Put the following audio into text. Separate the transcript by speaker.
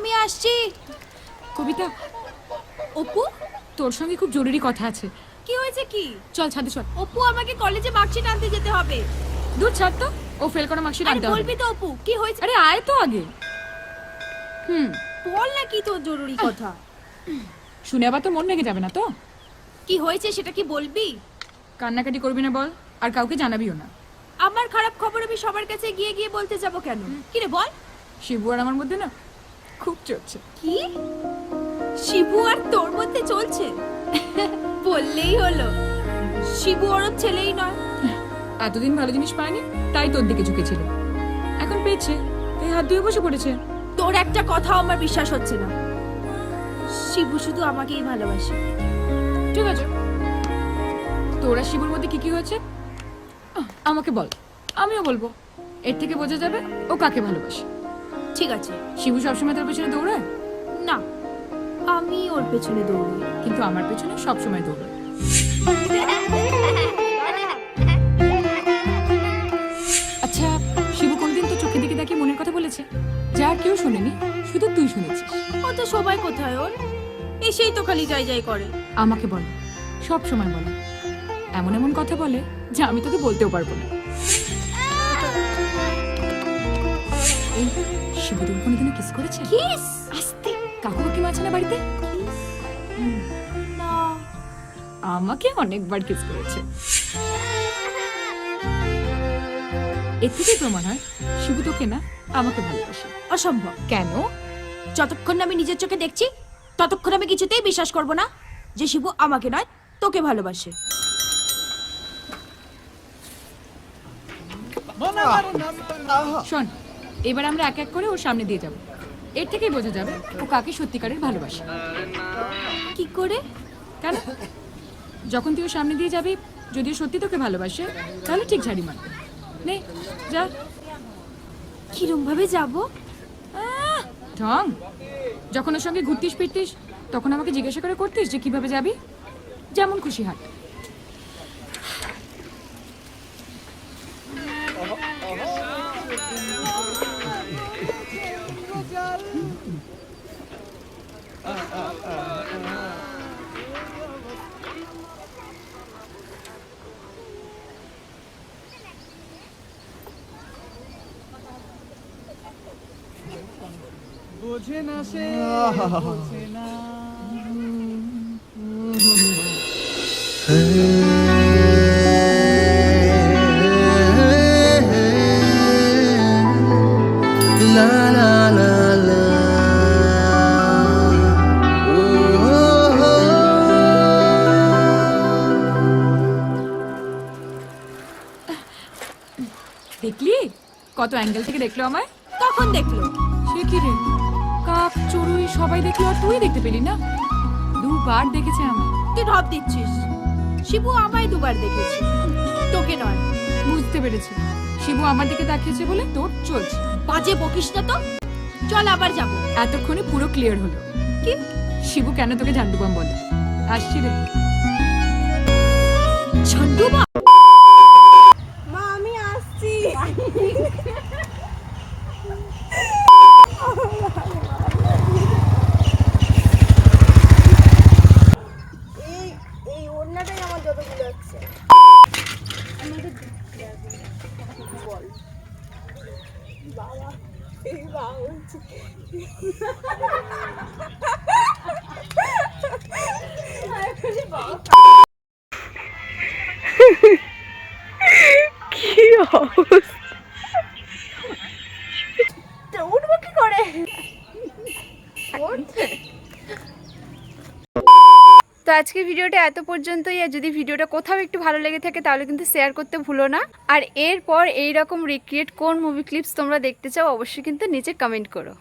Speaker 1: আমি আসছি।
Speaker 2: কবিতা
Speaker 1: অপু
Speaker 2: তোর সঙ্গে খুব জরুরি কথা আছে।
Speaker 1: কি হয়েছে কি?
Speaker 2: চল ছাদে চল।
Speaker 1: অপু আমাকে কলেজে মার্কশিট আনতে যেতে হবে।
Speaker 2: দূর ছাড় তো। ও ফেল করা মার্কশিট আনতে হবে।
Speaker 1: বলবি তো অপু কি হয়েছে?
Speaker 2: আরে আয় তো আগে। হুম।
Speaker 1: বল না কি তোর জরুরি কথা।
Speaker 2: শুনে আবার তো মন ভেঙে যাবে না তো।
Speaker 1: কি হয়েছে সেটা কি বলবি?
Speaker 2: কান্নাকাটি করবি না বল আর কাউকে জানাবিও না।
Speaker 1: আমার খারাপ খবর আমি সবার কাছে গিয়ে গিয়ে বলতে যাব কেন? কি রে বল।
Speaker 2: শিবু আর আমার মধ্যে না খুব চলছে।
Speaker 1: কি? শিবু আর তোর মধ্যে চলছে? বললেই হলো। শিবু ওর ছেলেই নয়।
Speaker 2: এতদিন ভালো জিনিস পায়নি তাই তোর দিকে ঝুঁকেছিল। এখন পেয়েছে তাই হাত ধুয়ে বসে পড়েছে।
Speaker 1: তোর একটা কথাও আমার বিশ্বাস হচ্ছে না। শিবু শুধু আমাকেই ভালোবাসে।
Speaker 2: ঠিক আছে। তোরা শিবুর মধ্যে কি কি হয়েছে? আমাকে বল। আমিও বলব। এর থেকে বোঝা যাবে ও কাকে ভালোবাসে।
Speaker 1: ঠিক আছে।
Speaker 2: শিবু সবসময় তোর পেছনে দৌড়ায়?
Speaker 1: না আমি ওর পেছনে দৌড়ই।
Speaker 2: কিন্তু আমার পেছনে সবসময় দৌড়ায়। আচ্ছা শিবু কোনদিন তো চোখে দিকে তাকিয়ে মনের কথা বলেছে? যা কেউ শোনেনি শুধু তুই শুনেছিস।
Speaker 1: ও তো সবাই কোথায় ওর? এসেই তো খালি যাই যাই করে।
Speaker 2: আমাকে বল সব সময় বলে। এমন এমন কথা বলে যা আমি তোকে বলতেও পারব না। এই শিবু তোর কোনোদিনও কিস করেছে?
Speaker 1: কিস?
Speaker 2: আস্তে কাকু কাকিমা আছে না। বাড়িতে আমাকে অনেকবার কিস করেছে। এর থেকেই প্রমাণ হয় শিবু তোকে না আমাকে ভালোবাসে।
Speaker 1: অসম্ভব।
Speaker 2: কেন?
Speaker 1: যতক্ষণ না আমি নিজের চোখে দেখছি ততক্ষণ আমি কিছুতেই বিশ্বাস করব না যে শিবু আমাকে নয় তোকে ভালোবাসে।
Speaker 2: শোন এবার আমরা এক এক করে ওর সামনে দিয়ে যাব। এর থেকেই বোঝা যাবে ও কাকে সত্যিকারের ভালোবাসে।
Speaker 1: কি করে?
Speaker 2: কেন? যখন তুই ওর সামনে দিয়ে যাবি যদি ও সত্যি তোকে ভালোবাসে তাহলে ঠিক ঝাড়ি মারবে। নে যা।
Speaker 1: কিরম ভাবে যাব?
Speaker 2: ঢং। যখন ওর সঙ্গে ঘুরতিস ফিরতিস তখন আমাকে জিজ্ঞাসা করে করতিস যে কীভাবে যাবি? যেমন খুশি হাট
Speaker 3: বোঝে না সে বোঝে না.
Speaker 2: দেখলি? কত অ্যাঙ্গেল থেকে দেখল আমায়?
Speaker 1: কখন দেখল।
Speaker 2: কি রে। কাক চড়ুই সবাই দেখল আর তুই দেখতে পেলি না? দুবার দেখেছে আমায়।
Speaker 1: তুই দিচ্ছিস। শিবু আমায় দুবার দেখেছে। তোকে নয়।
Speaker 2: বুঝতে পেরেছি। শিবু আমার দিকে তাকিয়েছে বলে তোর চলছে।
Speaker 1: বাজে বকিস না তো? চল আবার যাব।
Speaker 2: এতক্ষণে পুরো ক্লিয়ার হলো।
Speaker 1: কি?
Speaker 2: শিবু কেন তোকে ঝান্ডুবাম বলে? আসছি রে।
Speaker 1: ঝন্টু মা
Speaker 4: মা আমি আসছি এই এই ওড়নাটাই আমার যতগুলো আছে বল বাবা এই বাবা বলছে কি
Speaker 5: তো আজকে ভিডিওটা এত পর্যন্তই, আর যদি ভিডিওটা কোথাও একটু ভালো লেগে থাকে তাহলে কিন্তু শেয়ার করতে ভুলো না। আর এরপর এইরকম রিক্রিয়েট কোন মুভি ক্লিপস তোমরা দেখতে চাও, অবশ্যই কিন্তু নিচে কমেন্ট করো।